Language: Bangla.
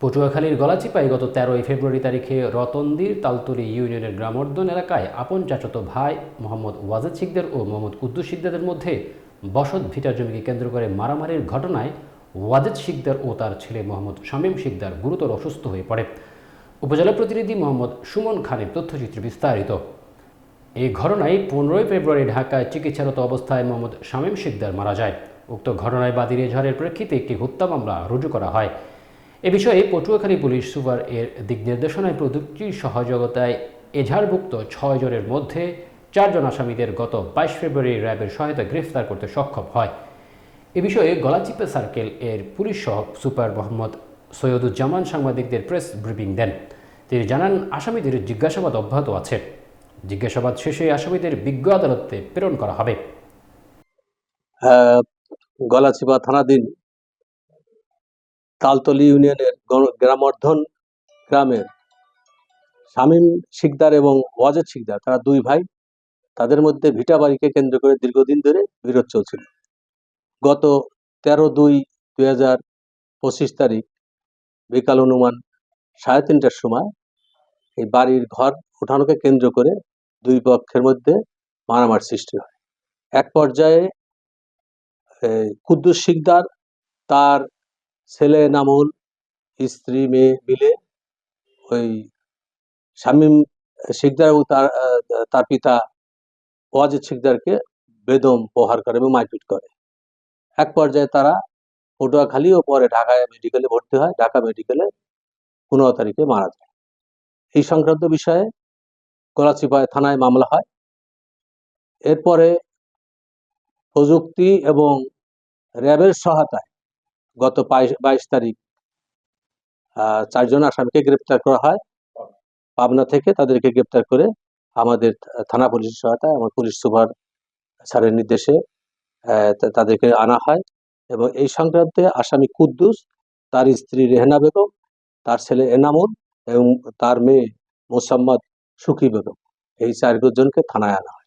পটুয়াখালীর গলাচিপায় গত তেরোই ফেব্রুয়ারি তারিখে রতনদীর তালতলি ইউনিয়নের গ্রামর্দন এলাকায় আপন চাচাতো ভাই মোহাম্মদ ওয়াজেদ শিকদার ও মোহাম্মদ কুদ্দুস শিকদারের মধ্যে বসত ভিটা জমিকে কেন্দ্র করে মারামারির ঘটনায় ওয়াজেদ শিকদার ও তার ছেলে মোহাম্মদ শামীম শিকদার গুরুতর অসুস্থ হয়ে পড়ে। উপজেলা প্রতিনিধি মোহাম্মদ সুমন খানের তথ্যচিত্র বিস্তারিত। এই ঘটনায় পনেরোই ফেব্রুয়ারি ঢাকায় চিকিৎসারত অবস্থায় মোহাম্মদ শামীম শিকদার মারা যায়। উক্ত ঘটনায় বাদীর এজাহারের প্রেক্ষিতে একটি হত্যা মামলা রুজু করা হয়। এ বিষয়ে পটুয়াখালী পুলিশ সুপার এর দিক নির্দেশনায় প্রযুক্তির সহযোগিতায় এজাহারভুক্ত ছয় জনের মধ্যে চারজন আসামিদের গত বাইশ ফেব্রুয়ারি র্যাবের সহায়তা গ্রেফতার করতে সক্ষম হয়। এ বিষয়ে গলাচিপা সার্কেল এর পুলিশ সহ সুপার মোহাম্মদ সৈয়দুজ্জামান সাংবাদিকদের প্রেস ব্রিফিং দেন। তিনি জানান আসামিদের জিজ্ঞাসাবাদ অব্যাহত আছে। জিজ্ঞাসাবাদ শেষে আসামিদের বিজ্ঞ আদালতে প্রেরণ করা হবে। আহ, গলাচিপা থানাধীন তালতলি ইউনিয়নের গ্রামর্ধন গ্রামের শামীম শিকদার এবং ওয়াজেদ শিকদার, তারা দুই ভাই। তাদের মধ্যে ভিটা বাড়িকে কেন্দ্র করে দীর্ঘদিন ধরে বিরোধ চলছিল। গত তেরো দুই দুই হাজার পঁচিশ তারিখ বিকাল অনুমান সাড়ে তিনটার সময় এই বাড়ির ঘর উঠানোকে কেন্দ্র করে দুই পক্ষের মধ্যে মারামার সৃষ্টি হয়। এক পর্যায়ে কুদ্দুস শিকদার তার ছেলে নামুল স্ত্রী, মেয়ে মিলে ওই শামীম শিকদার এবং তার তার পিতা ওয়াজিদ শিকদারকে বেদম প্রহার করে এবং মারপিট করে। এক পর্যায়ে তারা পটুয়াখালী ও পরে ঢাকায় মেডিকেলে ভর্তি হয়। ঢাকা মেডিকেলে পনেরো তারিখে মারা যায়। এই সংক্রান্ত বিষয়ে গলাচিপায় থানায় মামলা হয়। এরপরে প্রযুক্তি এবং র্যাবের সহায়তায় গত বাইশ তারিখ। চারজন আসামিকে গ্রেপ্তার করা হয়। পাবনা থেকে তাদেরকে গ্রেপ্তার করে আমাদের থানা পুলিশের সহায়তায় আমার পুলিশ সুপার স্যারের নির্দেশে তাদেরকে আনা হয় এবং এই সংক্রান্তে আসামি কুদ্দুস, তার স্ত্রী রেহনা বেগম, তার ছেলে এনামুল এবং তার মেয়ে মোসাম্মদ সুখী বেগম, এই চারজনকে থানায় আনা হয়।